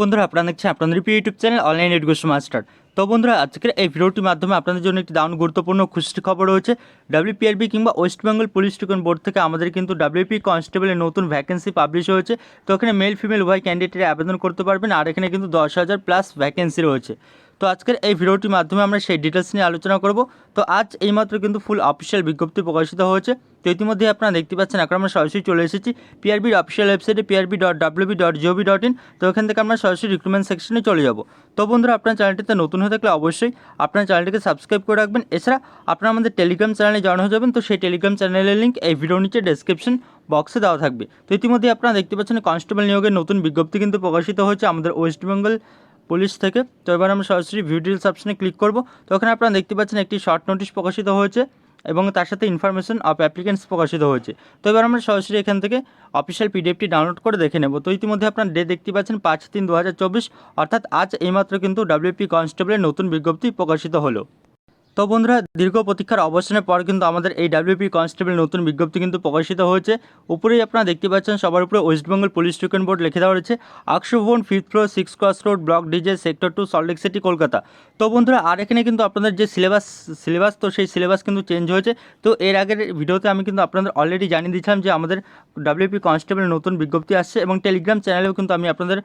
বন্ধুরা, আপনারা দেখছেন আপনাদের প্রিয় YouTube channel online education master. তো বন্ধুরা, আজকের এই ভিডিওটির মাধ্যমে আপনাদের জন্য একটি দারুণ গুরুত্বপূর্ণ খুশি খবর রয়েছে। ডাব্লিউপিআরবি কিংবা ওয়েস্ট বেঙ্গল পুলিশ টিকন বোর্ড থেকে আমাদের কিন্তু ডাব্লিউপি কনস্টেবলের নতুন ভ্যাকেন্সি পাবলিশ হয়েছে। তো এখানে মেল ফিমেল উভয় ক্যান্ডিডেটের আবেদন করতে পারবেন। আর এখানে কিন্তু দশ হাজার প্লাস ভ্যাকেন্সি রয়েছে। তো আজকের এই ভিডিওটির মাধ্যমে আমরা সেই ডিটেলস নিয়ে আলোচনা করব। তো আজ এইমাত্র কিন্তু ফুল অফিসিয়াল বিজ্ঞপ্তি প্রকাশিত হয়েছে। তো ইতিমধ্যে আপনারা দেখতে পাচ্ছেন, এখন আমরা সরাসরি চলে এসেছি পিআরবির অফিসিয়াল ওয়েবসাইটে PRB dot WB dot GOV dot in তো এখান থেকে আমরা সরাসরি রিক্রুটমেন্ট সেকশনে চলে যাব। তো বন্ধুরা, আপনার চ্যানেলটিতে নতুন হয়ে থাকলে অবশ্যই আপনার চ্যানেলটিকে সাবস্ক্রাইব করে রাখবেন। এছাড়া আপনারা আমাদের টেলিগ্রাম চ্যানেলে জয়েন হয়ে যাবেন। তো সেই টেলিগ্রাম চ্যানেলের লিঙ্ক এই ভিডিও নিচে ডেসক্রিপশন বক্সে দেওয়া থাকবে। তো ইতিমধ্যে আপনারা দেখতে পাচ্ছেন কনস্টেবল নিয়োগের নতুন বিজ্ঞপ্তি কিন্তু প্রকাশিত হয়েছে আমাদের ওয়েস্ট বেঙ্গল পুলিশ থেকে। তো এবার আমরা সরাসরি ভিউ ডিটেলস অপশানে ক্লিক করব। তো ওখানে আপনারা দেখতে পাচ্ছেন একটি শর্ট নোটিশ প্রকাশিত হয়েছে এবং তার সাথে ইনফরমেশন অফ অ্যাপ্লিকেন্টস প্রকাশিত হয়েছে। তো এবার আমরা সরাসরি এখান থেকে অফিসিয়াল পিডিএফটি ডাউনলোড করে দেখে নেব। তো ইতিমধ্যে আপনার ডে দেখতে পাচ্ছেন পাঁচ তিন দু অর্থাৎ আজ এইমাত্র কিন্তু ডাব্লিউপি কনস্টেবলের নতুন বিজ্ঞপ্তি প্রকাশিত হলো। তো বন্ধুরা, দীর্ঘ প্রতীক্ষার অবসানের পর কিন্তু আমাদের এই ডাব্লিউপি কনস্টেবল নতুন বিজ্ঞপ্তি কিন্তু প্রকাশিত হয়েছে। উপরেই আপনারা দেখতে পাচ্ছেন, সবার উপরে ওয়েস্টবেঙ্গল পুলিশ টিকেন বোর্ড লিখে দেওয়া রয়েছে আকশু ভবন fifth floor six cross road block DJ sector two Salt Lake city Kolkata তো বন্ধুরা, আর এখানে কিন্তু আপনাদের যে সিলেবাস সিলেবাস তো সেই সিলেবাস কিন্তু চেঞ্জ হয়েছে। তো এর আগের ভিডিওতে আমি কিন্তু আপনাদের অলরেডি জানিয়ে দিয়েছিলাম যে আমাদের ডাব্লিউপি কনস্টেবলের নতুন বিজ্ঞপ্তি আসছে এবং টেলিগ্রাম চ্যানেলেও কিন্তু আমি আপনাদের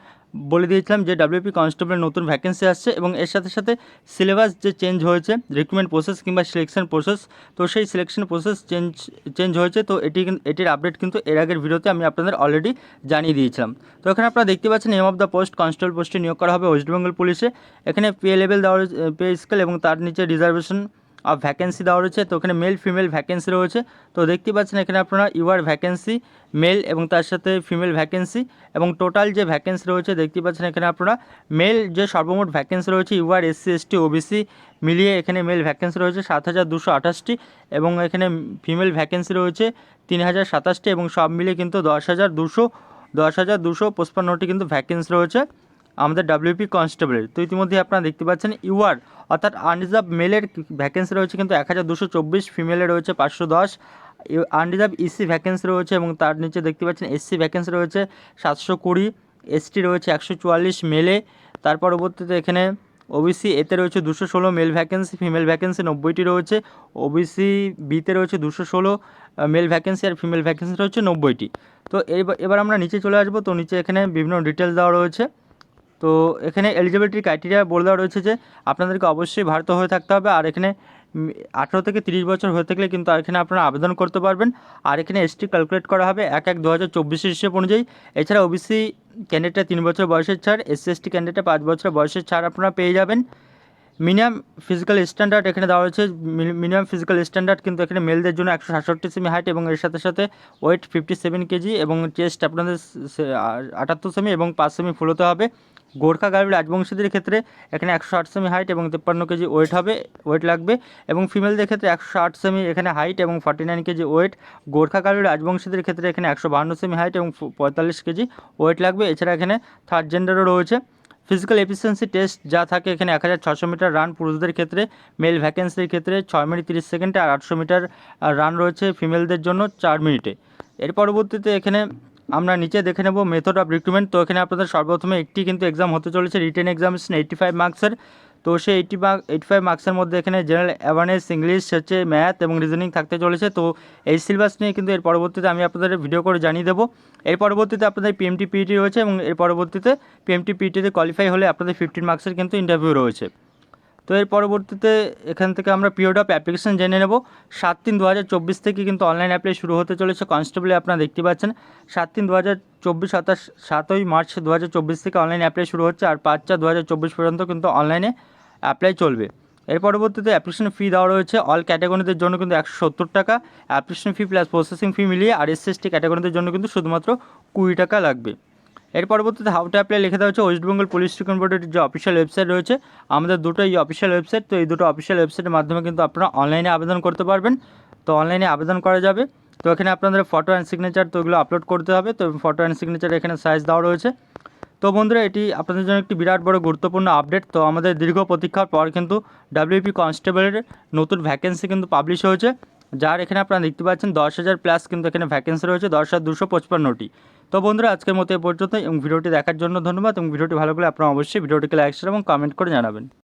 বলে দিয়েছিলাম যে ডাব্লিউপি কনস্টেবলের নতুন ভ্যাকেন্সি আসছে এবং এর সাথে সাথে সিলেবাস যে চেঞ্জ হয়েছে প্রসেস কিংবা সিলেকশন প্রসেস তো সেই সিলেকশন প্রসেস চেঞ্জ চেঞ্জ হয়েছে। তো এটি এটির আপডেট কিন্তু এর আগের ভিডিওতে আমি আপনাদের অলরেডি জানিয়ে দিয়েছিলাম। তো এখানে আপনারা দেখতে পাচ্ছেন name of the post constable পোস্টে নিয়োগ করা হবে ওয়েস্ট বেঙ্গল পুলিশে এখানে পে লেভেল দেওয়া পে স্কেল এবং তার নিচে রিজার্ভেশন ভ্যাকেন্সি দেওয়া রয়েছে, তো ওখানে মেল ফিমেল ভ্যাকেন্সি রয়েছে। তো দেখতে পাচ্ছেন এখানে আপনারা ইউআর ভ্যাকেন্সি মেল এবং তার সাথে ফিমেল ভ্যাকেন্সি এবং টোটাল যে ভ্যাকেন্সি রয়েছে, দেখতে পাচ্ছেন এখানে আপনারা মেল যে সর্বমোট ভ্যাকেন্সি রয়েছে ইউআর এসসি এসটি ওবিসি মিলিয়ে এখানে মেল ভ্যাকেন্সি রয়েছে সাত হাজার দুশো আঠাশটি এবং এখানে ফিমেল ভ্যাকেন্সি রয়েছে তিন হাজার সাতাশটি এবং সব মিলিয়ে কিন্তু দশ হাজার দুশো, দশ হাজার দুশো পঁচপান্নটি কিন্তু ভ্যাকেন্সি রয়েছে। আমাদের ডাব্লিউপি কনস্টেবলের তো ইতিমধ্যে আপনারা দেখতে পাচ্ছেন ইউআর অর্থাৎ আনরিজার্ভ মেলের ভ্যাকেন্সি রয়েছে কিন্তু এক হাজার দুশো চব্বিশ ফিমেলে রয়েছে পাঁচশো দশ। আনরিজার্ভ ইসি ভ্যাকেন্সি রয়েছে এবং তার নিচে দেখতে পাচ্ছেন এসসি ভ্যাকেন্সি রয়েছে সাতশো কুড়ি এসটি রয়েছে একশো চুয়াল্লিশ মেলে তার পরবর্তীতে এখানে ওবিসি এতে রয়েছে দুশো ষোলো মেল ভ্যাকেন্সি ফিমেল ভ্যাকেন্সি নব্বইটি রয়েছে। ওবিসি বিতে রয়েছে দুশো ষোলো মেল ভ্যাকেন্সি আর ফিমেল ভ্যাকেন্সি রয়েছে নব্বইটি। তো এবার আমরা নিচে চলে আসব। তো নিচে এখানে বিভিন্ন ডিটেলস দেওয়া রয়েছে। তো এখানে এলিজিবিলিটি ক্রাইটেরিয়া বলে দেওয়া রয়েছে যে আপনাদেরকে অবশ্যই ভারত হয়ে থাকতে হবে। আর এখানে আঠেরো থেকে তিরিশ বছর হয়ে থাকলে কিন্তু আর এখানে আপনারা আবেদন করতে পারবেন। আর এখানে এসটি ক্যালকুলেট করা হবে এক এক দু হাজার চব্বিশের হিসেব অনুযায়ী। এছাড়া ওবিসি ক্যান্ডিডেটে তিন বছর বয়সের ছাড় এসসি এসটি ক্যান্ডিডেটে পাঁচ বছর বয়সের ছাড় আপনারা পেয়ে যাবেন। মিনিমাম ফিজিক্যাল স্ট্যান্ডার্ড এখানে দেওয়া হয়েছে। মিনিমাম ফিজিক্যাল স্ট্যান্ডার্ড কিন্তু এখানে মেলদের জন্য একশো সাতষট্টি সেমি হাইট এবং এর সাথে সাথে ওয়েট ফিফটি সেভেন কেজি এবং চেস্ট আপনাদের আটাত্তর সেমি এবং পাঁচ সেমি ফুলোতে হবে। গোর্খা গাড়ি রাজবংশীদের ক্ষেত্রে এখানে একশো আট সেমি হাইট এবং তেপ্পান্ন কেজি ওয়েট হবে ওয়েট লাগবে। এবং ফিমেলদের ক্ষেত্রে একশো আট সেমি এখানে হাইট এবং forty nine kg weight Gorkha গাড়ি রাজবংশীদের ক্ষেত্রে এখানে একশো বাহান্ন সেমি হাইট এবং পঁয়তাল্লিশ কেজি ওয়েট লাগবে। এছাড়া এখানে থার্ড জেন্ডারও রয়েছে। ফিজিক্যাল এফিসিয়েন্সি টেস্ট যা থাকে এখানে এক হাজার ছশো মিটার রান পুরুষদের ক্ষেত্রে মেল ভ্যাকেন্সির ক্ষেত্রে ছয় মিনিট তিরিশ সেকেন্ডে আর আটশো মিটার রান রয়েছে ফিমেলদের জন্য চার মিনিটে এর পরবর্তীতে এখানে আমরা নিচে দেখে নেব মেথড অফ রিক্রুটমেন্ট তো এখানে আপনাদের সর্বপ্রথমে একটি কিন্তু এক্সাম হতে চলেছে রিটেন এক্সামিনেশন এইট্টি ফাইভ মার্কসের তো সেই এইটটি মার্ক এইটটি ফাইভ মার্কসের মধ্যে এখানে জেনারেল অ্যাওয়ারনেস ইংলিশ হচ্ছে ম্যাথ এবং রিজনিং থাকতে চলেছে। তো এই সিলেবাস নিয়ে কিন্তু এর পরবর্তীতে আমি আপনাদের ভিডিও করে জানিয়ে দেবো। এর পরবর্তীতে আপনাদের পিএমটি পিইটি রয়েছে এবং এর পরবর্তীতে পিএমটি পিইটিতে কোয়ালিফাই হলে আপনাদের ফিফটিন মার্কসের কিন্তু ইন্টারভিউ রয়েছে। তো এর পরবর্তীতে এখান থেকে আমরা পিরিয়ড অফ অ্যাপ্লিকেশন জেনে নেব। সাত তিন দু হাজার চব্বিশ থেকে কিন্তু অনলাইন অ্যাপ্লাই শুরু হতে চলেছে। কনস্টেবলে আপনারা দেখতে পাচ্ছেন। সাত তিন দু হাজার চব্বিশ, সাতাশ, সাতই মার্চ দু হাজার চব্বিশ থেকে অনলাইন অ্যাপ্লাই শুরু হচ্ছে। আর পাঁচ চার দু হাজার চব্বিশ পর্যন্ত কিন্তু অনলাইনে অ্যাপ্লাই চলবে। এর পরবর্তীতে অ্যাপ্লিকেশন ফি দেওয়া রয়েছে। অল ক্যাটাগরিদের জন্য কিন্তু একশো সত্তর টাকা। Application fee plus processing fee মিলিয়ে আর এস এসটি ক্যাটাগরিদের জন্য কিন্তু শুধুমাত্র কুড়ি টাকা লাগবে। এর পরবর্তীতে হাউ টু অ্যাপ্লাই লিখে দেওয়া ওয়েস্ট বেঙ্গল পুলিশ টিকন বোর্ডের যে অফিসিয়াল ওয়েবসাইট রয়েছে, আমাদের দুটো এই অফিসিয়াল ওয়েবসাইট তো এই দুটো অফিসিয়াল ওয়েবসাইটের মাধ্যমে কিন্তু আপনারা অনলাইনে আবেদন করতে পারবেন। তো অনলাইনে আবেদন করা যাবে। তো এখানে আপনাদের ফটো অ্যান্ড সিগনেচার তো ওগুলো আপলোড করতে হবে। তো ফটো অ্যান্ড সিগনেচার এখানে সাইজ দেওয়া রয়েছে। তো বন্ধুরা, এটি আপনাদের জন্য একটি বিরাট বড় গুরুত্বপূর্ণ আপডেট তো আমাদের দীর্ঘ প্রতীক্ষার পর কিন্তু ডাব্লিউপি কনস্টেবলের নতুন ভ্যাকেন্সি কিন্তু পাবলিশ হয়েছে, যার এখানে আপনারা দেখতে পাচ্ছেন দশ হাজার প্লাস কিন্তু এখানে ভ্যাকেন্সি রয়েছে দশ হাজার দুশো পঁচপান্নটি। তো বন্ধুরা, আজকের মতো এ পর্যন্ত এবং ভিডিওটি দেখার জন্য ধন্যবাদ এবং ভিডিওটি ভালো করে আপনারা অবশ্যই ভিডিওটিকে লাইক শেয়ার এবং কমেন্ট করে জানাবেন।